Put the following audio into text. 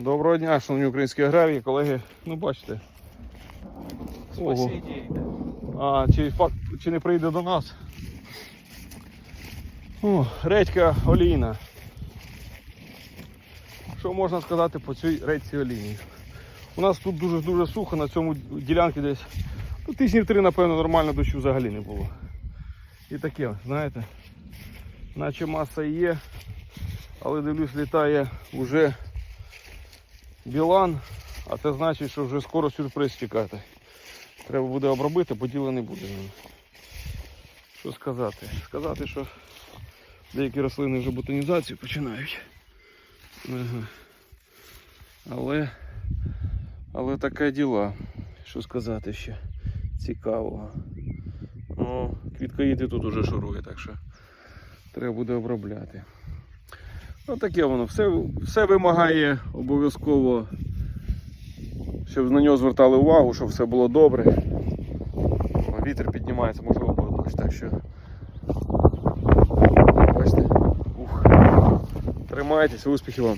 Доброго дня, шановні українські аграрії, колеги. Ну бачите. Ого. А, чи, факт, чи не прийде до нас? О, редька олійна. Що можна сказати по цій редьці олійній? У нас тут дуже-дуже сухо, на цьому ділянці десь ну, тижнів три, напевно, нормально дощу взагалі не було. І таке, знаєте, наче маса є, але дивлюсь, літає вже білан, а це значить, що вже скоро сюрприз чекати. Треба буде обробити, бо діла не буде. Що сказати? Сказати, що деякі рослини вже ботанізацію починають. Ага. Але, але таке діла. Що сказати ще цікавого. О, квіткоїти тут уже шурує, так що треба буде обробляти. Ну таке воно, все, все вимагає обов'язково, щоб на нього звертали увагу, щоб все було добре. Вітер піднімається, можливо буде дощ, що. Бачите? Ух. Тримайтеся, успіхів вам.